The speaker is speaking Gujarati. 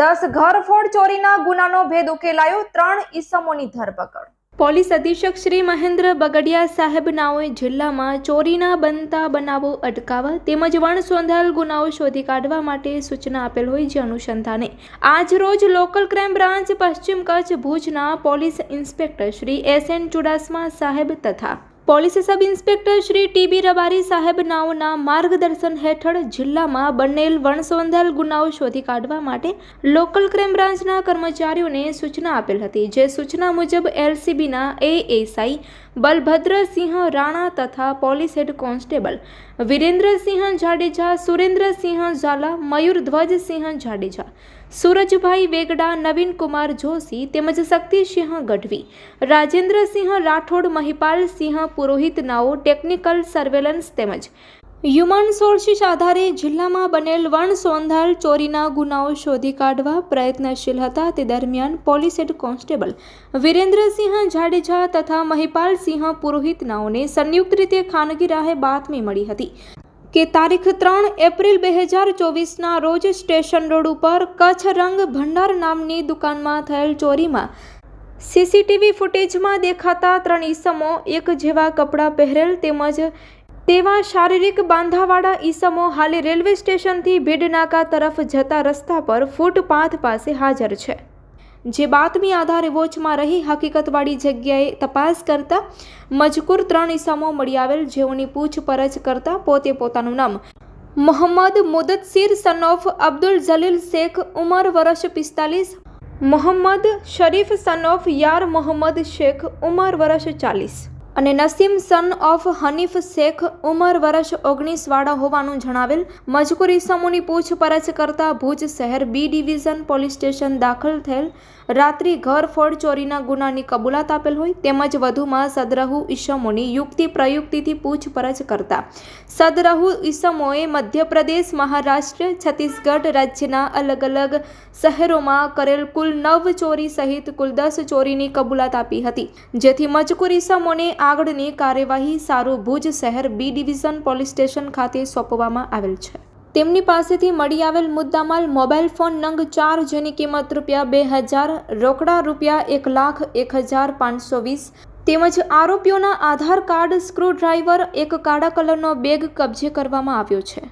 દસ ઘરફોડ ચોરીના ગુનાનો ભેદ ઉકેલાયો ત્રણ ઈસમોની ધરપકડ. પોલીસ અધિક્ષક શ્રી મહેન્દ્ર બગડિયા સાહેબ નાઓએ જિલ્લામાં ચોરીના બનતા બનાવો અટકાવવા તેમજ વણસોંધાયેલ ગુનાઓ શોધી કાઢવા માટે સૂચના આપેલ હોય જે અનુસંધાને. આજ રોજ લોકલ ક્રાઇમ બ્રાન્ચ પશ્ચિમ કચ્છ ભુજના police inspector Shri S N Chudasama સાહેબ તથા police sub inspector Shri T B Rabari સાહેબ નાઓના માર્ગદર્શન હેઠળ જિલ્લામાં બનેલ વણસોંધાયેલ ગુનાઓ શોધી કાઢવા માટે લોકલ ક્રાઇમ બ્રાન્ચના કર્મચારીઓને સૂચના આપેલ હતી. જે સૂચના મુજબ એલસીબીના એએસઆઈ બલભદ્રસિંહ રાણા તથા police head constable Virendrasinh Jadeja, Surendrasinh Zala Mayur Dhwajsinh Jadeja, Surajbhai Vegda, Navin Kumar Joshi તેમજ શક્તિસિંહ ગઢવી, રાજેન્દ્રસિંહ રાઠોડ મહિપાલસિંહ પુરોહિત નાઓ ટેકનિકલ સર્વેલન્સ તેમજ હ્યુમન સોર્સિસ આધારે જિલ્લામાં બનેલ વણ સોંધાલ ચોરીના ગુનાઓ શોધી કાઢવા પ્રયત્નશીલ હતા. તે દરમિયાન police head constable Virendrasinh Jadeja તથા મહિપાલસિંહ પુરોહિત નાઓને સંયુક્ત રીતે ખાનગી રાહે બાતમી મળી હતી કે તારીખ ત્રણ એપ્રિલ બે હજાર ચોવીસના રોજ સ્ટેશન રોડ ઉપર કચ્છ રંગ ભંડાર નામની દુકાનમાં થયેલ ચોરીમાં સીસીટીવી ફૂટેજમાં દેખાતા ત્રણ ઈસમો એક જેવા કપડાં પહેરેલ તેમજ તેવા શારીરિક બાંધાવાળા ઈસમો હાલે રેલવે સ્ટેશનથી ભીડનાકા તરફ જતા રસ્તા પર ફૂટપાથ પાસે હાજર છે. જે બાતમી આધારે વોચમાં રહી હકીકતવાળી જગ્યાએ તપાસ કરતા મજકૂર ત્રણ ઈસમો મળી આવેલ જેઓની પૂછપરછ કરતા પોતે પોતાનું નામ મોહમ્મદ મુદતસીર સન ઓફ અબ્દુલ જલીલ શેખ, ઉમર વર્ષ પિસ્તાલીસ મોહમ્મદ શરીફ સન ઓફ યાર મોહમ્મદ શેખ ઉમર વર્ષ ચાલીસ. અને નસીમ સન ઓફ હનીફ શેખ ઉમર વર્ષ ઓગણીસવાળા હોવાનું જણાવેલ મજકૂર ઇસમોની પૂછપરછ કરતા ભુજ શહેર બી ડિવિઝન પોલીસ સ્ટેશન દાખલ થયેલ રાત્રિ ઘર ફોડ ચોરીના ગુનાની કબૂલાત આપેલ હોય તેમજ વધુમાં સદરહુ ઈસમોની યુક્તિ પ્રયુક્તિથી પૂછપરછ કરતા. સદરહુ ઈસમોએ મધ્યપ્રદેશ, મહારાષ્ટ્ર, છત્તીસગઢ રાજ્યના અલગ અલગ શહેરોમાં કરેલ કુલ નવ ચોરી સહિત કુલ દસ ચોરીની કબૂલાત આપી હતી. જેથી મજકૂર ઈસમોને આગળની કાર્યવાહી સારું ભુજ શહેર બી ડિવિઝન પોલીસ સ્ટેશન ખાતે સોંપવામાં આવેલ છે. તેમની પાસેથી મળી આવેલ મુદ્દામાલ મોબાઈલ ફોન નંગ ચાર જેની કિંમત રૂપિયા બે હજાર, રોકડા રૂપિયા એક લાખ, એક હજાર પાંચસો વીસ તેમજ આરોપીઓના આધાર કાર્ડ સ્ક્રૂડ્રાઈવર એક કાળા કલરનો બેગ કબજે કરવામાં આવ્યો છે.